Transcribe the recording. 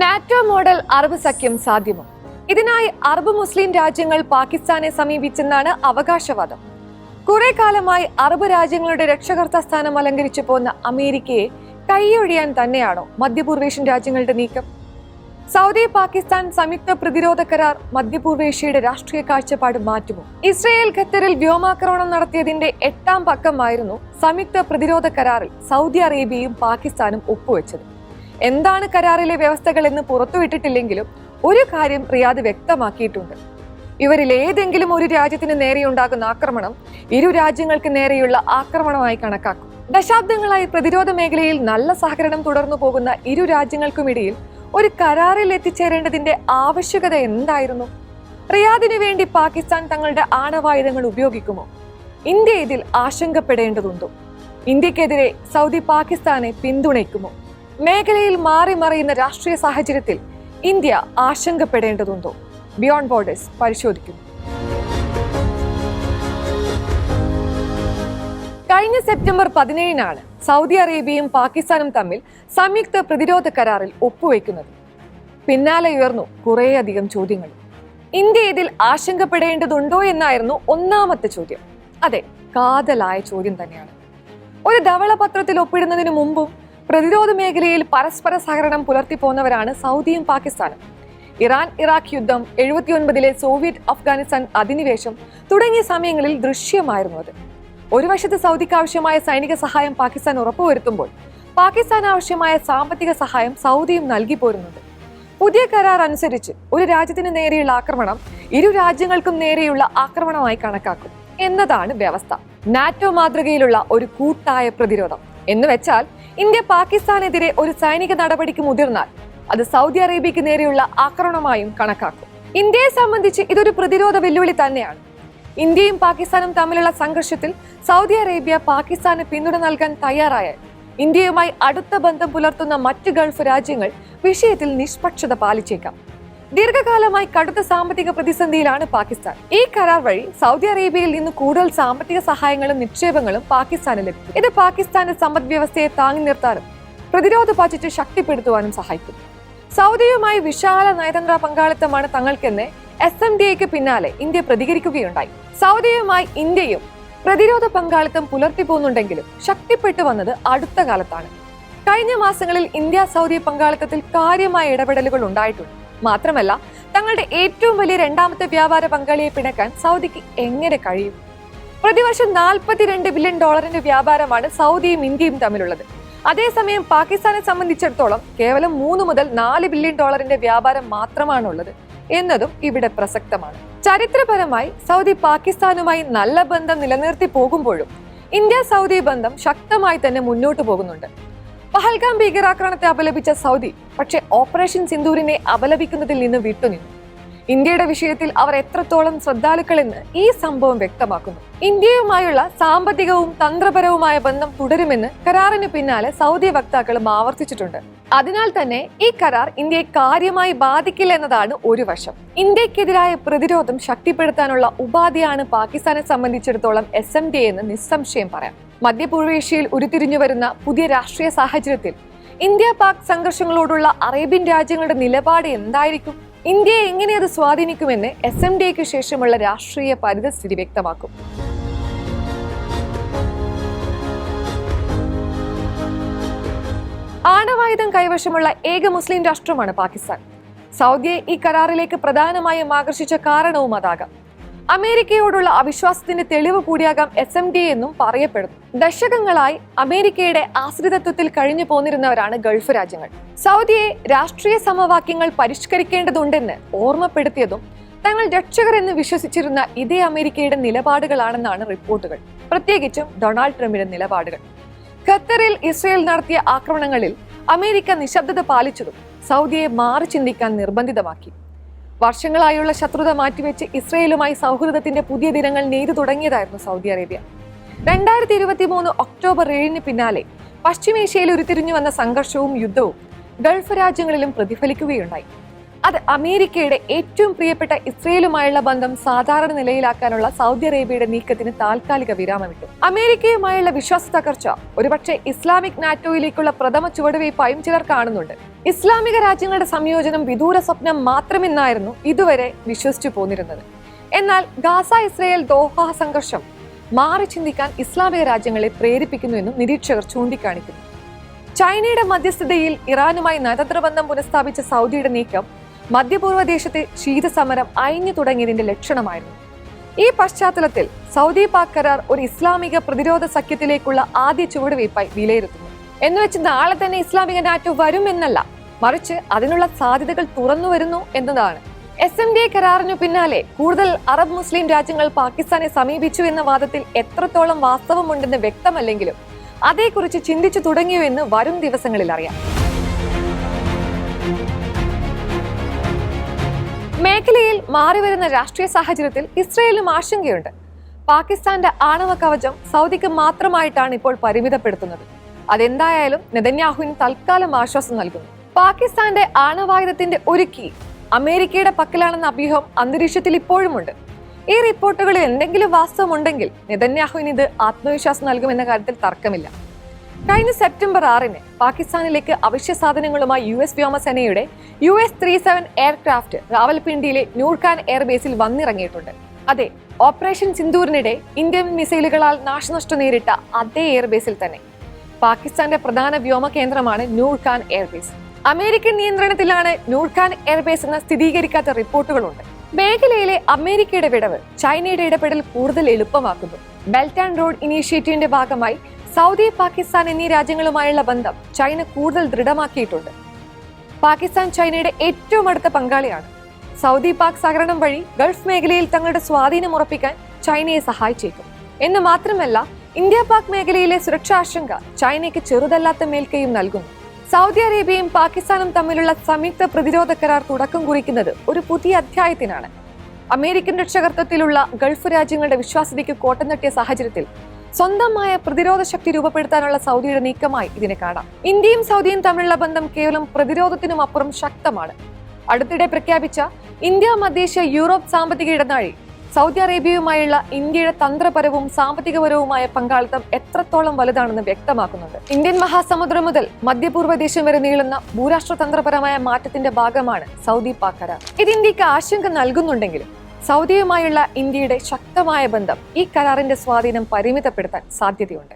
NATO model Arab സഖ്യം സാധ്യമോ? ഇതിനായി Arab മുസ്ലിം രാജ്യങ്ങൾ പാകിസ്ഥാനെ സമീപിച്ചെന്നാണ് അവകാശവാദം. കുറെ കാലമായി അറബ് രാജ്യങ്ങളുടെ രക്ഷകർത്ത സ്ഥാനം അലങ്കരിച്ചു പോന്ന അമേരിക്കയെ കൈയൊഴിയാൻ തന്നെയാണോ മധ്യപൂർവേഷ്യൻ രാജ്യങ്ങളുടെ നീക്കം? സൗദി പാകിസ്ഥാൻ സംയുക്ത പ്രതിരോധ കരാർ മധ്യപൂർവേഷ്യയുടെ രാഷ്ട്രീയ കാഴ്ചപ്പാട് മാറ്റുമോ? ഇസ്രയേൽ ഖത്തറിൽ വ്യോമാക്രമണം നടത്തിയതിന്റെ എട്ടാം പക്കമായിരുന്നു സംയുക്ത പ്രതിരോധ കരാറിൽ സൗദി അറേബ്യയും പാകിസ്ഥാനും ഒപ്പുവെച്ചത്. എന്താണ് കരാറിലെ വ്യവസ്ഥകൾ എന്ന് പുറത്തുവിട്ടിട്ടില്ലെങ്കിലും ഒരു കാര്യം റിയാദ് വ്യക്തമാക്കിയിട്ടുണ്ട്. ഇവരിൽ ഏതെങ്കിലും ഒരു രാജ്യത്തിന് നേരെയുണ്ടാകുന്ന ആക്രമണം ഇരു രാജ്യങ്ങൾക്ക് നേരെയുള്ള ആക്രമണമായി കണക്കാക്കും. ദശാബ്ദങ്ങളായി പ്രതിരോധ മേഖലയിൽ നല്ല സഹകരണം തുടർന്നു പോകുന്ന ഇരു രാജ്യങ്ങൾക്കുമിടയിൽ ഒരു കരാറിൽ എത്തിച്ചേരേണ്ടതിന്റെ ആവശ്യകത എന്തായിരുന്നു? റിയാദിനു വേണ്ടി പാകിസ്ഥാൻ തങ്ങളുടെ ആണവായുധങ്ങൾ ഉപയോഗിക്കുമോ? ഇന്ത്യ ഇതിൽ ആശങ്കപ്പെടേണ്ടതുണ്ടോ? ഇന്ത്യക്കെതിരെ സൗദി പാകിസ്ഥാനെ പിന്തുണയ്ക്കുമോ? മേഖലയിൽ മാറി മറിയുന്ന രാഷ്ട്രീയ സാഹചര്യത്തിൽ ഇന്ത്യ ആശങ്കപ്പെടേണ്ടതുണ്ടോ? ബിയോണ്ട് ബോർഡേഴ്സ് പരിശോധിക്കുന്നു കഴിഞ്ഞ സെപ്റ്റംബർ പതിനേഴിനാണ് സൗദി അറേബ്യയും പാകിസ്ഥാനും തമ്മിൽ സംയുക്ത പ്രതിരോധ കരാറിൽ ഒപ്പുവെക്കുന്നത്. പിന്നാലെ ഉയർന്നു കുറേയധികം ചോദ്യങ്ങൾ. ഇന്ത്യ ഇതിൽ ആശങ്കപ്പെടേണ്ടതുണ്ടോ എന്നായിരുന്നു ഒന്നാമത്തെ ചോദ്യം. അതെ കാതലായ ചോദ്യം തന്നെയാണ്. ഒരു ധവളപത്രത്തിൽ ഒപ്പിടുന്നതിന് മുമ്പും പ്രതിരോധ മേഖലയിൽ പരസ്പര സഹകരണം പുലർത്തിപ്പോന്നവരാണ് സൗദിയും പാകിസ്ഥാനും. ഇറാൻ ഇറാഖ് യുദ്ധം എഴുപത്തിയൊൻപതിലെ സോവിയറ്റ് അഫ്ഗാനിസ്ഥാൻ അധിനിവേശം തുടങ്ങിയ സമയങ്ങളിൽ ദൃശ്യമായിരുന്നു അത്. ഒരു വശത്ത് സൗദിക്ക് ആവശ്യമായ സൈനിക സഹായം പാകിസ്ഥാൻ ഉറപ്പുവരുത്തുമ്പോൾ പാകിസ്ഥാൻ ആവശ്യമായ സാമ്പത്തിക സഹായം സൗദിയും നൽകി പോരുന്നുണ്ട്. പുതിയ കരാർ അനുസരിച്ച് ഒരു രാജ്യത്തിന് നേരെയുള്ള ആക്രമണം ഇരു രാജ്യങ്ങൾക്കും നേരെയുള്ള ആക്രമണമായി കണക്കാക്കും എന്നതാണ് വ്യവസ്ഥ. നാറ്റോ മാതൃകയിലുള്ള ഒരു കൂട്ടായ പ്രതിരോധം. എന്ന് വെച്ചാൽ ഇന്ത്യ പാകിസ്ഥാനെതിരെ ഒരു സൈനിക നടപടിക്ക് മുതിർന്നാൽ അത് സൗദി അറേബ്യക്ക് നേരെയുള്ള ആക്രമണമായും കണക്കാക്കും. ഇന്ത്യയെ സംബന്ധിച്ച് ഇതൊരു പ്രതിരോധ വെല്ലുവിളി തന്നെയാണ്. ഇന്ത്യയും പാകിസ്ഥാനും തമ്മിലുള്ള സംഘർഷത്തിൽ സൗദി അറേബ്യ പാകിസ്ഥാന് പിന്തുണ നൽകാൻ തയ്യാറായാൽ ഇന്ത്യയുമായി അടുത്ത ബന്ധം പുലർത്തുന്ന മറ്റ് ഗൾഫ് രാജ്യങ്ങൾ വിഷയത്തിൽ നിഷ്പക്ഷത പാലിച്ചേക്കാം. ദീർഘകാലമായി കടുത്ത സാമ്പത്തിക പ്രതിസന്ധിയിലാണ് പാകിസ്ഥാൻ. ഈ കരാർ വഴി സൗദി അറേബ്യയിൽ നിന്ന് കൂടുതൽ സാമ്പത്തിക സഹായങ്ങളും നിക്ഷേപങ്ങളും പാകിസ്ഥാന് ലഭിക്കും. ഇത് പാകിസ്ഥാന്റെ സമ്പദ് വ്യവസ്ഥയെ താങ്ങി നിർത്താനും പ്രതിരോധ ബജറ്റ് ശക്തിപ്പെടുത്തുവാനും സഹായിക്കും. സൗദിയുമായി വിശാല നയതന്ത്ര പങ്കാളിത്തമാണ് തങ്ങൾക്കെന്ന് എസ് എം ഡി എക്ക് പിന്നാലെ ഇന്ത്യ പ്രതികരിക്കുകയുണ്ടായി. സൗദിയുമായി ഇന്ത്യയും പ്രതിരോധ പങ്കാളിത്തം പുലർത്തി പോകുന്നുണ്ടെങ്കിലും ശക്തിപ്പെട്ടു വന്നത് അടുത്ത കാലത്താണ്. കഴിഞ്ഞ മാസങ്ങളിൽ ഇന്ത്യ സൗദി പങ്കാളിത്തത്തിൽ കാര്യമായ ഇടപെടലുകൾ ഉണ്ടായിട്ടുണ്ട്. മാത്രമല്ല തങ്ങളുടെ ഏറ്റവും വലിയ രണ്ടാമത്തെ വ്യാപാര പങ്കാളിയെ പിണക്കാൻ സൗദിക്ക് എങ്ങനെ കഴിയും? പ്രതിവർഷം നാൽപ്പത്തിരണ്ട് ബില്യൺ ഡോളറിന്റെ വ്യാപാരമാണ് സൗദിയും ഇന്ത്യയും തമ്മിലുള്ളത്. അതേസമയം പാകിസ്ഥാനെ സംബന്ധിച്ചിടത്തോളം കേവലം മൂന്ന് മുതൽ നാല് ബില്യൺ ഡോളറിന്റെ വ്യാപാരം മാത്രമാണുള്ളത് എന്നതും ഇവിടെ പ്രസക്തമാണ്. ചരിത്രപരമായി സൗദി പാകിസ്ഥാനുമായി നല്ല ബന്ധം നിലനിർത്തി പോകുമ്പോഴും ഇന്ത്യ സൗദി ബന്ധം ശക്തമായി തന്നെ മുന്നോട്ട് പോകുന്നുണ്ട്. പഹൽഗാം ഭീകരാക്രമണത്തെ അപലപിച്ച സൗദി പക്ഷേ ഓപ്പറേഷൻ സിന്ദൂരിനെ അപലപിക്കുന്നതിൽ നിന്ന് വിട്ടുനിന്നു. ഇന്ത്യയുടെ വിഷയത്തിൽ അവർ എത്രത്തോളം ശ്രദ്ധാലുക്കളെന്ന് ഈ സംഭവം വ്യക്തമാക്കുന്നു. ഇന്ത്യയുമായുള്ള സാമ്പത്തികവും തന്ത്രപരവുമായ ബന്ധം തുടരുമെന്ന് കരാറിന് പിന്നാലെ സൗദി വക്താക്കളും ആവർത്തിച്ചിട്ടുണ്ട്. അതിനാൽ തന്നെ ഈ കരാർ ഇന്ത്യയെ കാര്യമായി ബാധിക്കില്ല എന്നതാണ് ഒരു വശം. ഇന്ത്യക്കെതിരായ പ്രതിരോധം ശക്തിപ്പെടുത്താനുള്ള ഉപാധിയാണ് പാകിസ്ഥാനെ സംബന്ധിച്ചിടത്തോളം എസ് എം ഡി എന്ന് നിസ്സംശയം പറയാം. മധ്യപൂർവേഷ്യയിൽ ഉരുത്തിരിഞ്ഞു വരുന്ന പുതിയ രാഷ്ട്രീയ സാഹചര്യത്തിൽ ഇന്ത്യ പാക് സംഘർഷങ്ങളോടുള്ള അറേബ്യൻ രാജ്യങ്ങളുടെ നിലപാട് എന്തായിരിക്കും? ഇന്ത്യയെ എങ്ങനെ അത് സ്വാധീനിക്കുമെന്ന് എസ് എം ഡിക്ക് ശേഷമുള്ള രാഷ്ട്രീയ പരിതസ്ഥിതി വ്യക്തമാക്കും. ആണവായുധം കൈവശമുള്ള ഏക മുസ്ലിം രാഷ്ട്രമാണ് പാകിസ്ഥാൻ. സൗദിയെ ഈ കരാറിലേക്ക് പ്രധാനമായും ആകർഷിച്ച കാരണവും അതാകാം. അമേരിക്കയോടുള്ള അവിശ്വാസത്തിന്റെ തെളിവ് കൂടിയാകാം എസ് എം ഡി എന്നും പറയപ്പെടുന്നു. ദശകങ്ങളായി അമേരിക്കയുടെ ആശ്രിതത്വത്തിൽ കഴിഞ്ഞു പോന്നിരുന്നവരാണ് ഗൾഫ് രാജ്യങ്ങൾ. സൗദിയെ രാഷ്ട്രീയ സമവാക്യങ്ങൾ പരിഷ്കരിക്കേണ്ടതുണ്ടെന്ന് ഓർമ്മപ്പെടുത്തിയതും തങ്ങൾ രക്ഷകർ എന്ന് വിശ്വസിച്ചിരുന്ന ഇതേ അമേരിക്കയുടെ നിലപാടുകളാണെന്നാണ് റിപ്പോർട്ടുകൾ. പ്രത്യേകിച്ചും ഡൊണാൾഡ് ട്രംപിന്റെ നിലപാടുകൾ. ഖത്തറിൽ ഇസ്രയേൽ നടത്തിയ ആക്രമണങ്ങളിൽ അമേരിക്ക നിശബ്ദത പാലിച്ചതും സൗദിയെ മാറി ചിന്തിക്കാൻ നിർബന്ധിതമാക്കി. വർഷങ്ങളായുള്ള ശത്രുത മാറ്റിവെച്ച് ഇസ്രയേലുമായി സൗഹൃദത്തിന്റെ പുതിയ ദിനങ്ങൾ നെയ്തു തുടങ്ങിയതായിരുന്നു സൗദി അറേബ്യ. രണ്ടായിരത്തി ഇരുപത്തി മൂന്ന് ഒക്ടോബർ ഏഴിന് പിന്നാലെ പശ്ചിമേഷ്യയിൽ ഉരുത്തിരിഞ്ഞു വന്ന സംഘർഷവും യുദ്ധവും ഗൾഫ് രാജ്യങ്ങളിലും പ്രതിഫലിക്കുകയുണ്ടായി. അത് അമേരിക്കയുടെ ഏറ്റവും പ്രിയപ്പെട്ട ഇസ്രയേലുമായുള്ള ബന്ധം സാധാരണ നിലയിലാക്കാനുള്ള സൗദി അറേബ്യയുടെ നീക്കത്തിന് താൽക്കാലിക വിരാമമിട്ടു. അമേരിക്കയുമായുള്ള വിശ്വാസ തകർച്ച. ഒരുപക്ഷെ ഇസ്ലാമിക് നാറ്റോയിലേക്കുള്ള പ്രഥമ ചുവടുവയ്പായും ചിലർ കാണുന്നുണ്ട്. ഇസ്ലാമിക രാജ്യങ്ങളുടെ സംയോജനം വിദൂര സ്വപ്നം മാത്രമെന്നായിരുന്നു ഇതുവരെ വിശ്വസിച്ചു പോന്നിരുന്നത്. എന്നാൽ ഗാസ ഇസ്രയേൽ ദോഹ സംഘർഷം മാറി ചിന്തിക്കാൻ ഇസ്ലാമിക രാജ്യങ്ങളെ പ്രേരിപ്പിക്കുന്നു പ്രേരിപ്പിക്കുന്നുവെന്നും നിരീക്ഷകർ ചൂണ്ടിക്കാണിക്കുന്നു. ചൈനയുടെ മധ്യസ്ഥതയിൽ ഇറാനുമായി നയതന്ത്ര ബന്ധം പുനഃസ്ഥാപിച്ച സൗദിയുടെ നീക്കം മധ്യപൂർവ ദേശത്തെ ശീതസമരം അയഞ്ഞു തുടങ്ങിയതിന്റെ ലക്ഷണമായിരുന്നു. ഈ പശ്ചാത്തലത്തിൽ സൗദി പാക് കരാർ ഒരു ഇസ്ലാമിക പ്രതിരോധ സഖ്യത്തിലേക്കുള്ള ആദ്യ ചുവടുവയ്പായി വിലയിരുത്തുന്നു. എന്ന് വെച്ച് നാളെ തന്നെ ഇസ്ലാമിക നാറ്റോ വരും എന്നല്ല മറിച്ച് അതിനുള്ള സാധ്യതകൾ തുറന്നു വരുന്നു എന്നതാണ്. എസ് എം ഡി കരാറിനു പിന്നാലെ കൂടുതൽ അറബ് മുസ്ലിം രാജ്യങ്ങൾ പാകിസ്ഥാനെ സമീപിച്ചു എന്ന വാദത്തിൽ എത്രത്തോളം വാസ്തവമുണ്ടെന്ന് വ്യക്തമല്ലെങ്കിലും അതേക്കുറിച്ച് ചിന്തിച്ചു തുടങ്ങിയോ എന്ന് വരും ദിവസങ്ങളിൽ അറിയാം. മേഖലയിൽ മാറിവരുന്ന രാഷ്ട്രീയ സാഹചര്യത്തിൽ ഇസ്രയേലിനും ആശങ്കയുണ്ട്. പാകിസ്ഥാന്റെ ആണവ കവചം സൗദിക്ക് മാത്രമായിട്ടാണ് ഇപ്പോൾ പരിമിതപ്പെടുത്തുന്നത്. അതെന്തായാലും നെതന്യാഹുവിന് തൽക്കാലം ആശ്വാസം നൽകുന്നു. പാകിസ്ഥാന്റെ ആണവായുധത്തിന്റെ ഒരുക്കി അമേരിക്കയുടെ പക്കലാണെന്ന അഭ്യൂഹം അന്തരീക്ഷത്തിൽ ഇപ്പോഴുമുണ്ട്. ഈ റിപ്പോർട്ടുകളിൽ എന്തെങ്കിലും വാസ്തവമുണ്ടെങ്കിൽ നെതന്യാഹുവിന് ഇത് ആത്മവിശ്വാസം നൽകുമെന്ന കാര്യത്തിൽ തർക്കമില്ല. കഴിഞ്ഞ സെപ്റ്റംബർ ആറിന് പാകിസ്ഥാനിലേക്ക് അവശ്യ സാധനങ്ങളുമായി യു എസ് വ്യോമസേനയുടെ U S three seven aircraft റാവൽപിണ്ടിയിലെ Nur Khan എയർബേസിൽ വന്നിറങ്ങിയിട്ടുണ്ട്. അതെ ഓപ്പറേഷൻ സിന്ദൂറിനിടെ ഇന്ത്യൻ മിസൈലുകളാൽ നാശനഷ്ടം നേരിട്ട അതേ എയർബേസിൽ തന്നെ. പാകിസ്ഥാന്റെ പ്രധാന വ്യോമ കേന്ദ്രമാണ് നൂർഖാൻ എയർബേസ്. അമേരിക്കൻ നിയന്ത്രണത്തിലാണ് നൂർഖാൻ എയർബേസ് എന്ന സ്ഥിരീകരിക്കാത്ത റിപ്പോർട്ടുകളുണ്ട്. മേഖലയിലെ അമേരിക്കയുടെ വിടവ് ചൈനയുടെ ഇടപെടൽ കൂടുതൽ എളുപ്പമാക്കുന്നു. ബെൽറ്റ് ആൻഡ് റോഡ് ഇനീഷ്യേറ്റീവിന്റെ ഭാഗമായി സൗദി പാകിസ്ഥാൻ എന്നീ രാജ്യങ്ങളുമായുള്ള ബന്ധം ചൈന കൂടുതൽ ദൃഢമാക്കിയിട്ടുണ്ട്. പാകിസ്ഥാൻ ചൈനയുടെ ഏറ്റവും അടുത്ത പങ്കാളിയാണ്. സൗദി പാക് സഹകരണം വഴി ഗൾഫ് മേഖലയിൽ തങ്ങളുടെ സ്വാധീനം ഉറപ്പിക്കാൻ ചൈനയെ സഹായിച്ചേക്കും. എന്ന് മാത്രമല്ല ഇന്ത്യ പാക് മേഖലയിലെ സുരക്ഷാ ആശങ്ക ചൈനയ്ക്ക് ചെറുതല്ലാത്ത മേൽക്കൈയും നൽകുന്നു. സൗദി അറേബ്യയും പാകിസ്ഥാനും തമ്മിലുള്ള സംയുക്ത പ്രതിരോധ കരാർ തുടക്കം കുറിക്കുന്നത് ഒരു പുതിയ അധ്യായത്തിനാണ്. അമേരിക്കൻ രക്ഷകർത്തത്തിലുള്ള ഗൾഫ് രാജ്യങ്ങളുടെ വിശ്വാസ്യതയ്ക്ക് കോട്ടം തട്ടിയ സാഹചര്യത്തിൽ സ്വന്തമായ പ്രതിരോധ ശക്തി രൂപപ്പെടുത്താനുള്ള സൗദിയുടെ നീക്കമായി ഇതിനെ കാണാം. ഇന്ത്യയും സൗദിയും തമ്മിലുള്ള ബന്ധം കേവലം പ്രതിരോധത്തിനും അപ്പുറം ശക്തമാണ്. അടുത്തിടെ പ്രഖ്യാപിച്ച ഇന്ത്യ മധ്യേഷ്യ യൂറോപ്പ് സാമ്പത്തിക ഇടനാഴി സൗദി അറേബ്യയുമായുള്ള ഇന്ത്യയുടെ തന്ത്രപരവും സാമ്പത്തികപരവുമായ പങ്കാളിത്തം എത്രത്തോളം വലുതാണെന്ന് വ്യക്തമാക്കുന്നുണ്ട്. ഇന്ത്യൻ മഹാസമുദ്രം മുതൽ മധ്യപൂർവ ദേശം വരെ നീളുന്ന ഭൂരാഷ്ട്ര തന്ത്രപരമായ മാറ്റത്തിന്റെ ഭാഗമാണ് സൗദി പാക് കരാർ. ഇത് ഇന്ത്യയ്ക്ക് ആശങ്ക നൽകുന്നുണ്ടെങ്കിലും സൗദിയുമായുള്ള ഇന്ത്യയുടെ ശക്തമായ ബന്ധം ഈ കരാറിന്റെ സ്വാധീനം പരിമിതപ്പെടുത്താൻ സാധ്യതയുണ്ട്.